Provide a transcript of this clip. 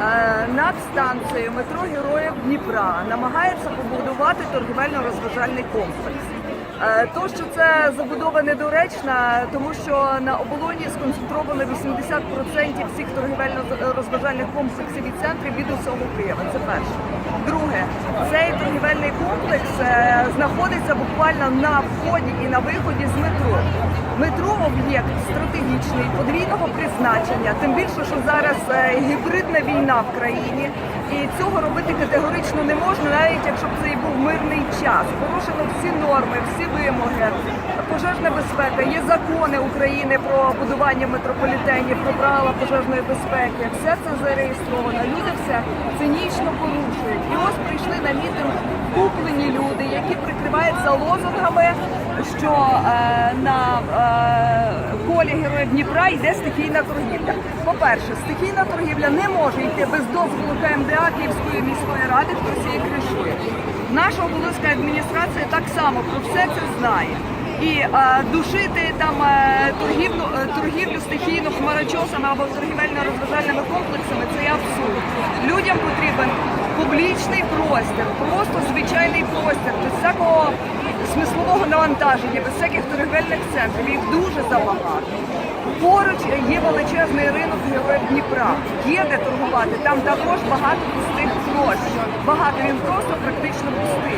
е, над станцією метро Героїв Дніпра намагається побудувати торгівельно-розважальний комплекс. Е, То, що це забудова недоречна, тому що на оболоні сконцентровано 80% всіх торгівельно-розважальних комплексів і центрів від усього Києва. Це перше. Друге, цей торгівельний комплекс е, знаходиться буквально на вході і на виході з метро. Метро об'єкт стратегічний, подвійного призначення. Тим більше, що зараз е, гібридна війна в країні, і цього робити категорично не можна, навіть якщо б це і був мирний час. Порушено всі норми, всі вимоги, пожежна безпека. Є закони України про будування метрополітенів, про правила пожежної безпеки. Все це зареєстровано. Люди все цинічно порушують. І ось прийшли на мітинг куплені люди, які прикриваються лозунгами, що е, на е, колі героїв Дніпра йде стихійна торгівля. По-перше, стихійна торгівля не може йти без дозволу КМДА Київської міської ради, хтось її кришує. Наша оболонська адміністрація так само про все це знає. І е, душити там е, торгівлю, е, торгівлю стихійно хмарочосами або торгівельно-розважальними комплексами це абсурд. Людям потрібен публічний простір, просто звичайний простір, без всякого навантаження, без всяких торгівельних центрів. Їх дуже забагато. Поруч є величезний ринок Дніпра. Є де торгувати. Там також багато пустих площ. Багато він просто практично пустий.